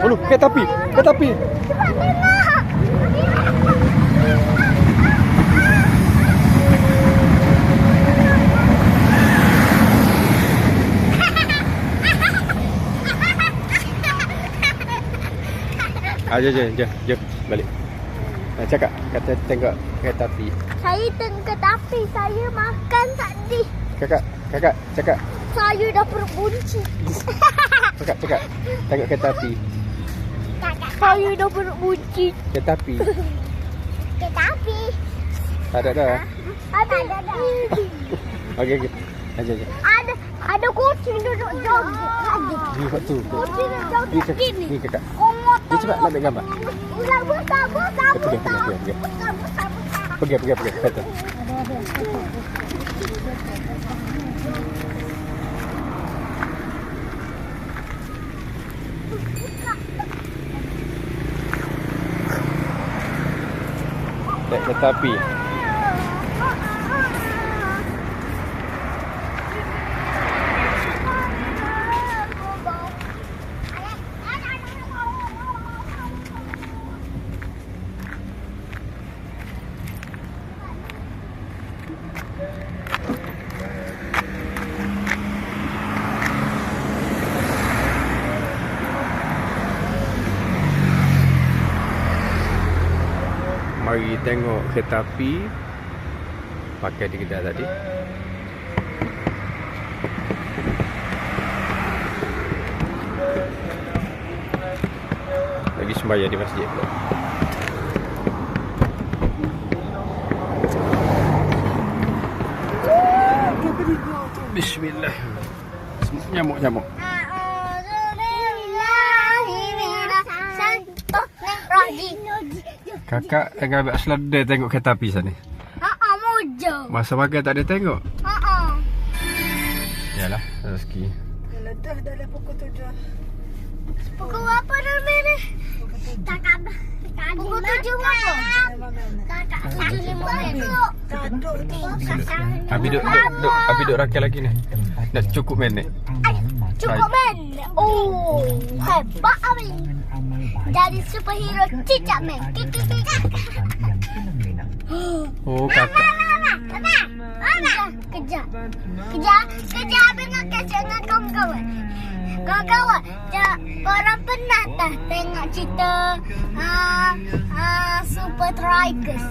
Ulu, kereta api. Kereta api. Cepat tengok. Ah, jom, jom, jom, jom. Balik. Ah, cakap. Kata tengok kereta api. Saya tengok kereta api. Saya makan tadi. Kakak, kakak, cakap. Saya dah perut bunci. Cakap, cakap. Tengok kereta api. Saya dah perut bunci. Kereta api. Kereta api. Tak ada dah. Ada. Ada. Okey, okey. Ah, jom, jom. Ada. Ada kucing duduk lagi. Ni waktu. Kucing duduk gini. Ni kakak. Oh, Ni cepat nak ambil gambar. Ulang pergi, besar. pergi, pergi. Besar, besar, besar. Pergi, pergi, pergi. Kata. Naik kereta api. Mari tengok kereta api. Pakai di kedai tadi. Lagi sembahyang di masjid. Pula Bismillah. Nyamuk-nyamuk Kakak tengah ambil selada tengok kereta api sana Haa, mojo. Masa makan tak ada tengok Haa. Yalah rezeki Yalah dah dah dah pukul tujuh. Pukul apa nama ni? Kakak Pukul tujuh malam. Kakak tujuh lima minit. Taduk tu. Abi duk, duk, duk, Abi duk rakil lagi ni Dah cukup minit Cukup men. Oh, hebat Abi. Jadi superhero cicak kiki. Oh kakak Mama, mama, kejar, kejar, kejar nak kasih dengan kawan-kawan. Kawan-kawan, ja, korang pernah tak tengok cerita uh, uh, Super Trikers?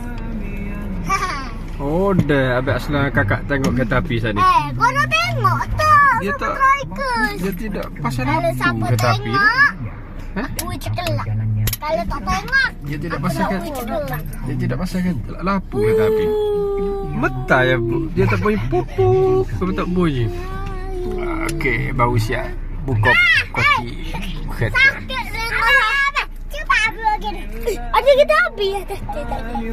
Oh dah Abang Aslan kakak tengok kereta api sana eh, korang tengok tak Dia Super tak- Trikers? Dia tidak pasal Kalau siapa kereta api tengok, Ha? ui cekelak. Kalau tak tengok, Dia tidak aku pasal nak kan. Dia tidak pasal kan lampu kereta api Metai ya bu Dia tak bunyi pupuk Kau tak bunyi Okey baru siap Buka kopi Sakit. Ada kita habis dia tadi.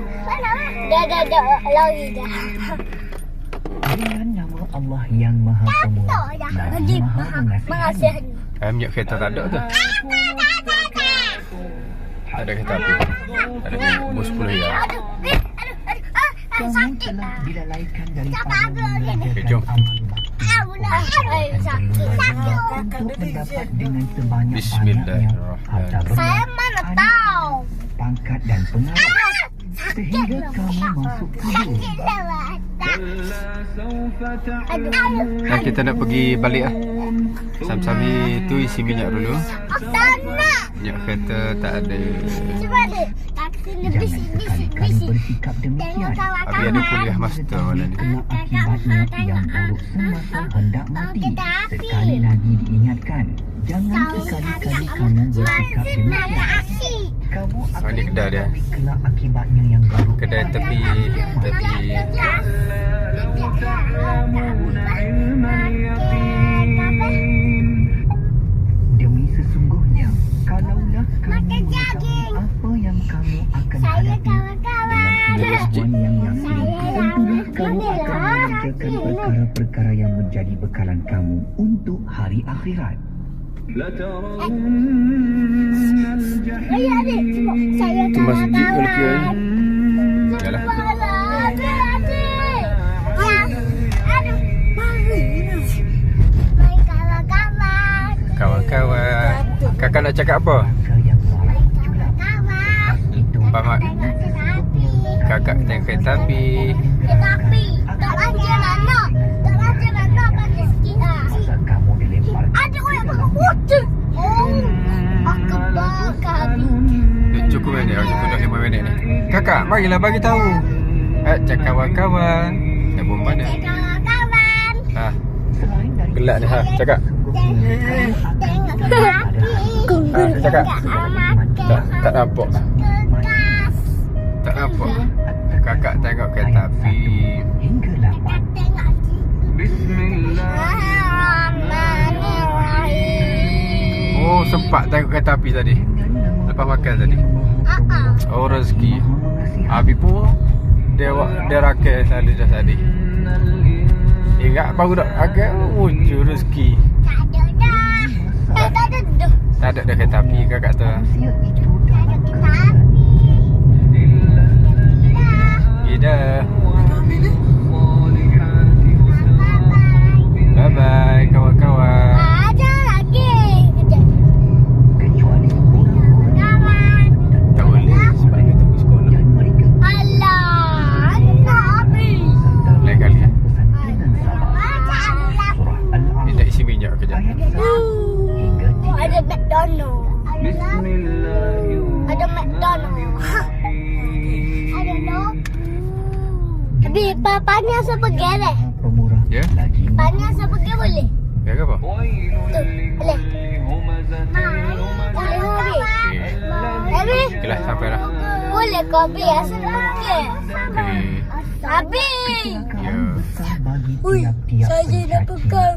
Dah, dah, dah. Lari dah. Dengan nama Allah yang Maha Pemurah Maha maha Pengasih. mengasihani. Eh minyak kereta tak ada tu Tak ada kereta api Tak ada bus 10 ya Aduh, eh, aduh, aduh. Ah, ah, Kamu telah dilalaikan jom. untuk mendapat dengan Bismillahirrahmanirrahim. Saya mana tahu. pangkat dan pengaruh Ah, sehingga kamu masuk kubur. Nah kita nak pergi balik lah Sam-sami tu isi minyak dulu. Minyak kereta tak ada Jangan bisik. bersikap demikian. Abi ada kuliah master mana ni akibatnya yang buruk semasa hendak mati. Sekali lagi diingatkan, jangan sekali-kali kamu bersikap demikian. Kamu Oh, akan kedai dia. kelak akibatnya yang buruk. Kedai tepi Tepi Demi sesungguhnya, kalaulah kamu mengetahui apa yang kamu akan hadapi dengan pengetahuan yang yakin, tentulah kamu akan mengerjakan perkara-perkara yang menjadi bekalan kamu untuk hari akhirat. Tengok. Saya Tu masjid ke lelaki kawan-kawan. Yalah. Ya, kawan-kawan. Kawan-kawan Kakak nak cakap apa? Harga yang malang itulah Kawan. Itu Faham tak? Tengok kereta api. Kakak tengok kereta api. Kereta api. Tak lanjut anak. Marilah bagi tahu. Eh, cak kawan-kawan. Dah pun mana? Kawan-kawan. Ha, Selain dari gelak ni ha. Cakap. Tengok kereta api. Ha, cakap. Tak, tak nampak. Tak nampak. Kakak tengok kereta api. Kereta api tadi. Lepas makan tadi. Ah, Oh, rezeki. Abi pun dia dia rakyat tadi dah tadi. Ingat baru dah agak muncul rezeki. Tak ada dah. Tak ada dah. Tak ada dah kereta api kakak tu. Ada McDonald. Ada logo. Tapi papanya deh. Pemurah Ya? lagi Papanya seperti boleh. Ya ke apa? Tu, boleh. Boleh hobi. Okey. Habis? Okey lah sampai lah. Boleh kopi asal okey. Okey. Habis. Ya. Ui, saya dah pencaci. pegang.